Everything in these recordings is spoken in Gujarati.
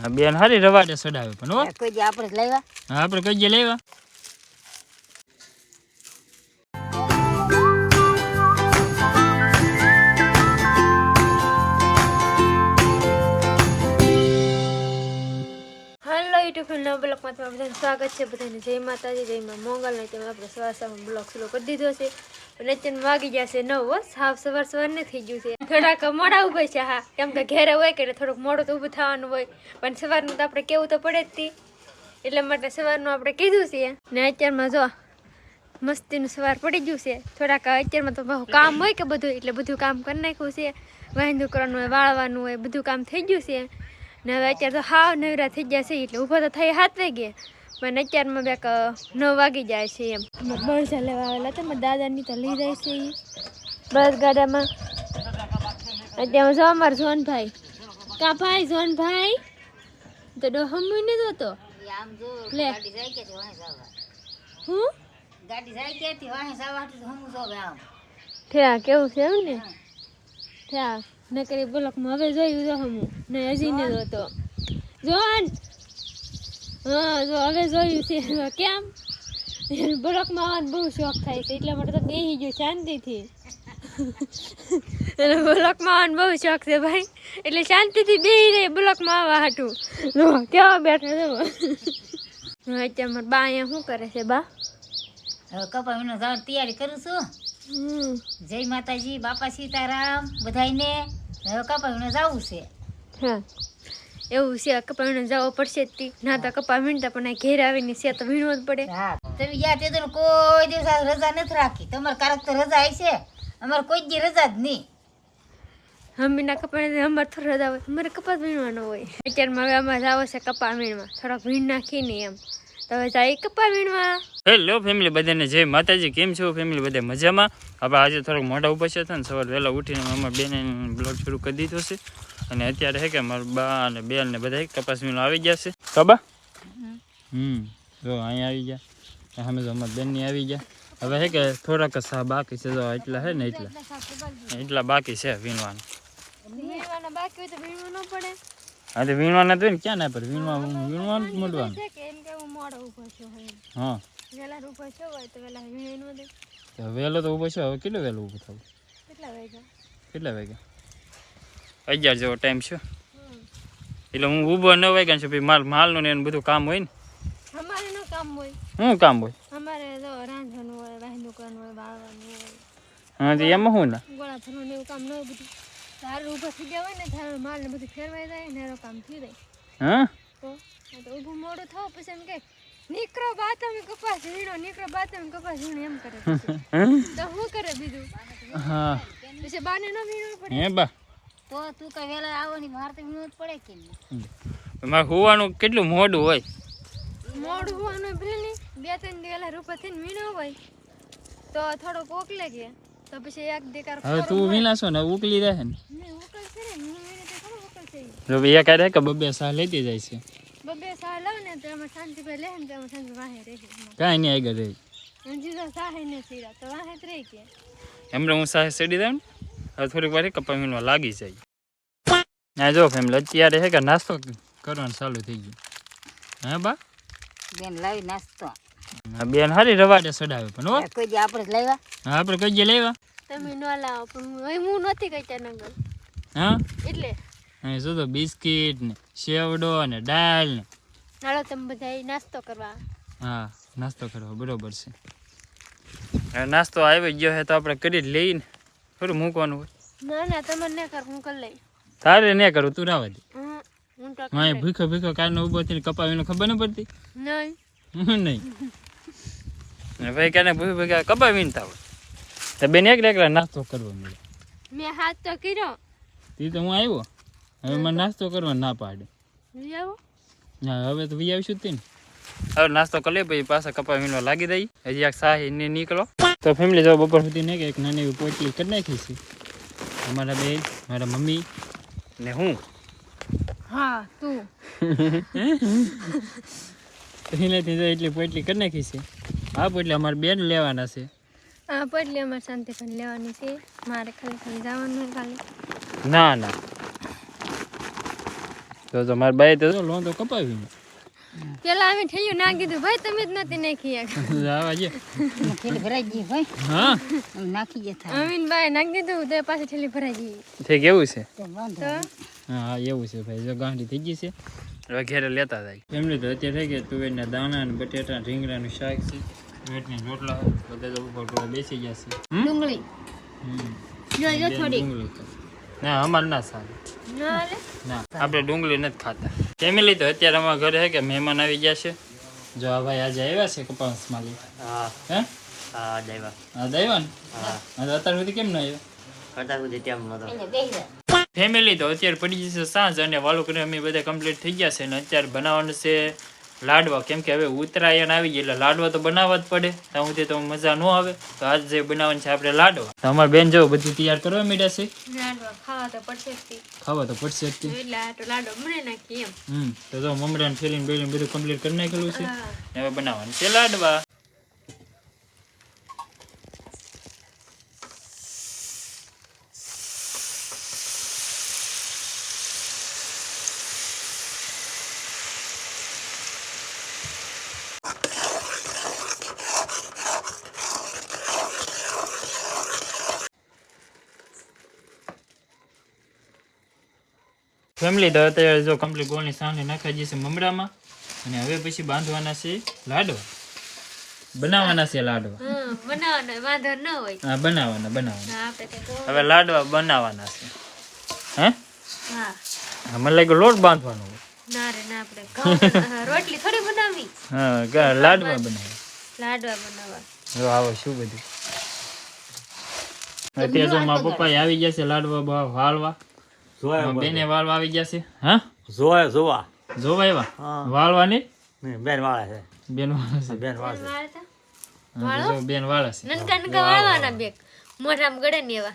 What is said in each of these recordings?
હા બેન હારી રવાડે સડાવે પણ હો. કોઈ આપણે લેવા લાવ્યા. હા, આપણે કઈ જે લેવા હાલો યુટ્યુબ ફેમિલી બ્લોગમાં તમારું બધાનું સ્વાગત છે. બધાને જય માતાજી જય માં મોંગલ. ને તેમાં આપણે સવાર સવારમાં બ્લોગ શરૂ કરી દીધો છે. અત્યારે વાગી જશે નવ. સાવ સવાર સવાર ને થઈ ગયું છે. થોડાક મોડા ઉભે છે, હા. કેમ કે ઘેરે હોય કે થોડુંક મોડું તો ઊભું થવાનું હોય. પણ સવારનું તો આપણે કેવું તો પડે જ તી. એટલા માટે સવારનું આપણે કીધું છે. ને અત્યારમાં જો મસ્તીનું સવાર પડી ગયું છે. થોડાક અત્યારમાં તો બહુ કામ હોય કે બધું, એટલે બધું કામ કરી નાખ્યું છે. વાંધું કરવાનું હોય, વાળવાનું હોય, બધું કામ થઈ ગયું છે. ને હવે અત્યારે તો હાવ નવરા થઈ ગયા છે, એટલે ઊભા તો થઈ હાથ વાગે પણ અત્યારમાં બેક નવ વાગી જાય છે એમ. બળજા લેવા આવેલા હતા મારા દાદાની તો લઈ જાય છે બસ ગાડામાં. અત્યારે જો અમાર ઝોનભાઈ કા ભાઈ ઝોનભાઈ તો ડો હમું ને તો આમ જો લે. ગાડી જાય કે વાહે હું? ગાડી જાય ક્યાંથી વાહે જવા તો હમું જો આમ. થયા કેવું છે એમ ને? થયા નકરી બ્લોકમાં હવે જોયું જો હમું. ને હજી ને જોતો જોન હા જો હવે જોયું છે કેમ? બ્લોકમાં આવવાનો બહુ શોખ થાય છે એટલા માટે તો બેસી ગયું શાંતિથી. એટલે બ્લોકમાં આવવાનો બહુ શોખ છે ભાઈ. એટલે શાંતિથી બેસી રહી બ્લોકમાં આવવા હાટું. જો કેવા બેઠા જો અત્યારે મારા બા અહીંયા શું કરે છે બા? હવે કપા વીણો તૈયારી કરું છું. જય માતાજી બાપા સીતારામ બધાને હવે કપા વીણો જવું છે. હા. એવું છે કપા વીણવા જવો પડશે જ ના તો કપા વીણતા પણ આ ઘેર આવીને છે તો વીણવો જ પડે. તમે યાર તે તો કોઈ દિવસ રજા નથી રાખી. તમારે કારક તો રજા આવી છે. અમારે કોઈ દી રજા જ નહીં. મમ્મીના કપા અમારે થોડો રજા હોય. અમારે કપા જ વીણવાનો હોય. અત્યારમાં હવે અમારે જાવો છે કપા વીણવા થોડાક વીણ નાખીને એમ. તો હવે જાય કપા વીણવા હેલો ફેમિલી બધાને જય માતાજી. કેમ છો ફેમિલી? બધા મજામાં? હવે આજે થોડોક મોઢા ઉપર છે ને સવાર વહેલા ઉઠીને અમારા બેને બ્લોગ શરૂ કરી દીધો છે. અને અત્યારે હે કે મારા બા અને બેન ને બધા કપાસ વીણો આવી ગયા છે. કબા હમ. જો અહીંયા આવી ગયા. અમે જો અમારા બેનની આવી ગયા. હવે હે કે થોડાક જ સા બાકી છે જો એટલા હે ને એટલા. એટલા બાકી છે. વીણવાના. વીણવાના બાકી હોય તો વીણવું ન પડે. હા વીણવાના તો ને ક્યાં ના પર વીણવા વીણવાનું મળવાનું. છે કે એમ કે હું હોય તો ઊભો છે હવે કેટલું વહેલું ઊભું થવું? કેટલા વાગ્યા? કેટલા વાગ્યા? અગિયાર જેવો ટાઈમ છે. એટલે હું ઊભો ન વાગ્યા છું ભાઈ માલ માલનું ને એનું બધું કામ હોય ને? અમારે નો કામ હોય. શું કામ હોય? હા તો એમાં શું ના? ગોળા એવું કામ ન બધું. તારે ઊભા થઈ ગયા હોય ને તારે માલ ને બધું ફેરવાઈ જાય ને એનું કામ થઈ જાય. હા? મોડું થાવ પછી એમ કે નીકળો બાતમ કપાસ વીણો નીકળો બાતમ કપાસ વીણો. એમ કરે તો શું કરે બીજું? હા. પછી બાને ન વીણવું પડે. હે બા. તો તું કઈ વેલા આવવાની મારે તો જ પડે કે નહીં. મારે હોવાનું કેટલું મોડું હોય? મોડું હોવાનું ભલે નહીં બે ત્રણ દિવસ રૂપા થઈને વીણો હોય. તો થોડો પોકલે કે તો પછી એક દેકાર હવે તું વીણાશો ને ઉકલી રહે ને. નહીં ઉકળશે ને તો ખબર જો કે બબે સાહ લેતી જાય છે. બબે સાહ લઉં ને તો એમાં શાંતિભાઈ લે ને તો એમાં શાંતિ વાહે રહે. કાંઈ નહીં આગળ રહી. હજી તો સાહે ને સીરા તો વાહે જ રહી કે. એમણે હું સાહે ચડી દઉં ને? હવે થોડીક વાર કપા વીણવા લાગી જાય. ના જો ફેમિલી અત્યારે હે કે નાસ્તો કરવાનું ચાલુ થઈ ગયું. હે બા? બેન લાવી નાસ્તો. બેન હારી રવાડે સડાવે પણ હો. કોઈ દી આપણે જ લાવ્યા? હા, આપણે કઈ ગયા લેવા તમે ન લાવો પણ હું નથી કઈ નગર. હા? એટલે. અહીં શું તો બિસ્કિટ ને સેવડો ને દાળ ને. નાળો તમે બધા નાસ્તો કરવા. હા નાસ્તો કરવા બરોબર છે. નાસ્તો આવી ગયો છે તો આપણે કરી જ લઈને થોડું મૂકવાનું હોય. ના ના તમે ન કર હું કરી લઈ તારે ન કરું તું ના હમ, હું તો માય ભીખો ભૂખો કારનો ઊભો થઈને કપાવીને ખબર ન પડતી? નહીં. હું નહીં. ને ભાઈ કાને ભૂખ ભૂખા કપાવીને તાવ. તો બેન એક એકલા નાસ્તો કરવો મળે. મેં હાથ તો કર્યો. તે તો હું આવ્યો? હવે મને નાસ્તો કરવા ના પાડે. આવો. હવે તો વી આવીશું જ તે ને. હવે નાસ્તો કરી લે પછી પાછા કપા વીણવા લાગી દઈ હજી એક સાહી ને નીકળો. તો ફેમિલી જો બપોર સુધી ને કે એક નાની એવી પોટલી કરી નાખી છે. અમારા બેન મારા મમ્મી ને હું. હા તું. એનાથી જો એટલી પોટલી કરી નાખી છે. આ પોટલી અમારે બેન લેવાના છે. આ પોટલી અમારે શાંતિ પણ લેવાની છે. મારે ખાલી ખાલી જવાનું ખાલી. ના ના. તો તો મારા બાઈ તો લોન તો કપાવી પેલા અમે ઠેલ્યું ના કીધું ભાઈ તમે જ નથી નાખી આવા જે. હું ભરાઈ ગઈ ભાઈ. હા? નાખી જતા અમીન ભાઈ નાખી દીધું તે પાછી ઠેલી ભરાઈ ગઈ. ઠીક એવું છે. હા એવું છે ભાઈ. જો ગાંઠી થઈ ગઈ છે. હવે ઘેરે લેતા થાય એમને તો અત્યારે થઈ ગયા તુવેરના દાણા અને બટેટા રીંગણાનું શાક છે. વેટની રોટલા બધા તો ઉપર બેસી ગયા છે. ડુંગળી. જો જો થોડી. ના અમારે ના સારું. ના લે ના. આપણે ડુંગળી નથી ખાતા. ફેમિલી તો અત્યારે અમારા ઘરે છે કે મહેમાન આવી ગયા છે. જો આ ભાઈ આજે આવ્યા છે કપાસ માલી હા. હે? હા દૈવા આ આવ્યા ને? હા. તો અત્યાર સુધી કેમ ન આવ્યો? અત્યાર સુધી કેમ નતો. ફેમિલી તો અત્યારે પડી જશે સાંજ અને વાલું કરી અમે બધા કમ્પ્લીટ થઈ ગયા છે અને અત્યારે બનાવવાનું છે. લાડવા. કેમ કે હવે ઉત્તરાયણ આવી ગઈ એટલે લાડવા તો બનાવવા જ પડે. ત્યાં સુધી તો મજા ન આવે. તો આજ જે બનાવવાનું છે આપણે લાડવા. તો અમારે બેન જો બધી તૈયાર કરવા મીડા છે. ખાવા તો પડશે ખાવા તો પડશે એટલે આ તો નાખી એમ. હમ તો જો મમરાને ફેરીને બેરીને બધું કમ્પ્લીટ કરી નાખેલું છે. હવે બનાવવાનું છે લાડવા. ફેમિલી તો અત્યારે જો કમ્પ્લીટ ગોળની સાંજે જઈએ જશે મમરામાં. અને હવે પછી બાંધવાના છે લાડવા. બનાવવાના છે લાડવા. બનાવવાના વાંધો ન હોય. હા બનાવવાના બનાવવાના. તો. હવે લાડવા બનાવવાના છે. હે? હા. મને લાગ્યું લોટ બાંધવાનો હોય. ના રે ના આપણે રોટલી થોડી બનાવી. હા લાડવા બનાવે. લાડવા બનાવવા. જો આવો શું બધું. અત્યારે જો મારા પપ્પા આવી ગયા છે લાડવા વાળવા જોયા બેને વાળવા આવી ગયા છે. હા? જોવા જોવા જોવા એવા હા. વાળવા નહીં નહીં, બેન વાળા છે. બેન વાળા છે. બેન વાળા છે હા, બેન વાળા છે. નનકા નનકા વાળવાના બેગ મોઢામ ગળે ને એવા.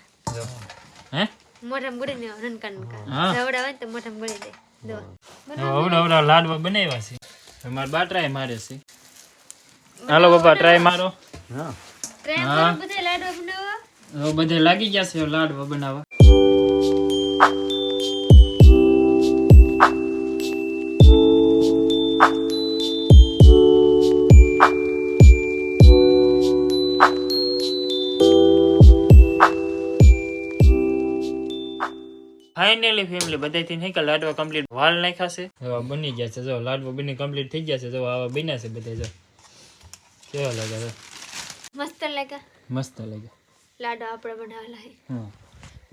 હે? મોઢામ ગળે ને એવા નનકા નનકા હા. જવડાવે ને તો મોઢામ ગળે દે દો લાડવા બનાવ્યા છે. મારા બા ટ્રાય મારે છે. હાલો બાપા ટ્રાય મારો. હા. બધા લાડવા બનાવવા બધે લાગી ગયા છે લાડવા બનાવવા. ફાઇનલી ફેમિલી બધાથી નહીં કે લાડવા કમ્પ્લીટ વાલ નાખ્યા છે. હવે બની ગયા છે જો લાડવા બની કમ્પ્લીટ થઈ ગયા છે જો આવા બન્યા છે બધા જો. કેવા લાગે છે મસ્ત લાગે મસ્ત લાગે લાડવા આપણે બનાવેલા હે. હા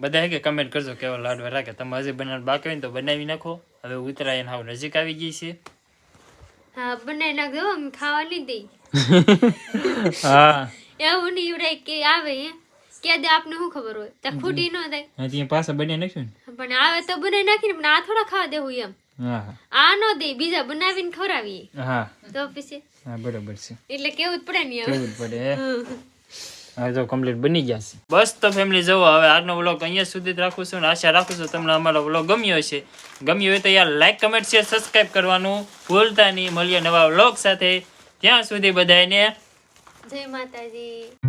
બધા કે કમેન્ટ કરજો કેવા લાડવા રાખે તમે હજી બનાવવાનું બાકી હોય તો બનાવી નાખો. હવે ઉતરાયણ હાવ નજીક આવી ગઈ છે. હા બનાવી નાખજો ખાવાની ખાવા નહીં દઈ હા. એવું નહીં કે આવે કે દે આપને શું ખબર હોય? તો ખૂટી ન થાય હા ત્યાં પાછા બની નાખ્યું પણ આવે તો બનાવી નાખીને પણ આ થોડા ખાવા દેવું એમ. ને હા. આ ન દે બીજા બનાવીને ખવડાવીએ. હા. તો પછી? હા બરોબર છે. એટલે કેવું જ પડે ને એમ. કેવું જ પડે હે? હવે તો કમ્પ્લીટ બની ગયા છે. બસ તો ફેમિલી જુઓ હવે આજનો વ્લોગ અહીંયા સુધી જ રાખું છું અને આશા રાખું છું તમને અમારો વ્લોગ ગમ્યો હશે. ગમ્યો હોય તો યાર લાઈક કમેન્ટ શેર સબસ્ક્રાઈબ કરવાનું ભૂલતા નહીં. મળીએ નવા વ્લોગ સાથે. ત્યાં સુધી બધાને જય માતાજી.